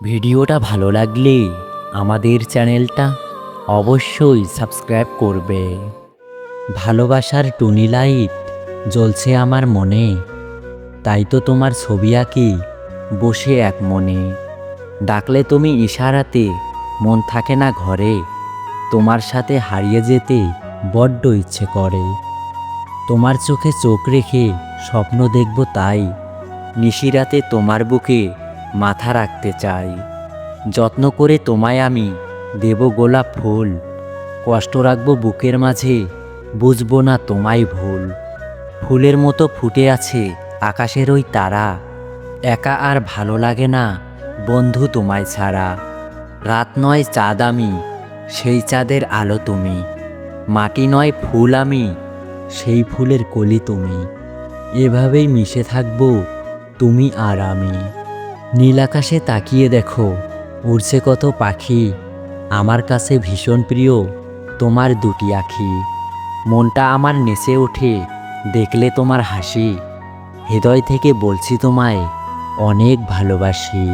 ভিডিওটা ভালো লাগলে আমাদের চ্যানেলটা অবশ্যই সাবস্ক্রাইব করবে। ভালোবাসার টুনি লাইট জ্বলছে আমার মনে। তাই তো তোমার ছবি আঁকি বসে এক মনে। ডাকলে তুমি ইশারাতে মন থাকে না ঘরে। তোমার সাথে হারিয়ে যেতে বড্ড ইচ্ছে করে। তোমার চোখে চোখ রেখে স্বপ্ন দেখব তাই। নিশিরাতে তোমার বুকে মাথা রাখতে চাই। যত্ন করে তোমায় আমি দেব গোলাপ ফুল। কষ্ট রাখব বুকের মাঝে, বুঝব না তোমায় ভুল। ফুলের মতো ফুটে আছে আকাশের ওই তারা। একা আর ভালো লাগে না বন্ধু তোমায় ছাড়া। রাত নয় চাঁদ আমি, সেই চাঁদের আলো তুমি। মাটি নয় ফুল আমি, সেই ফুলের কলি তুমি। এভাবেই মিশে থাকব তুমি আর আমি। নীল আকাশে তাকিয়ে দেখো, উড়ছে কত পাখি। আমার কাছে ভীষণ প্রিয় তোমার দুটি আখি। মনটা আমার নেচে ওঠে, দেখলে তোমার হাসি। হৃদয় থেকে বলছি তোমায়, অনেক ভালোবাসি।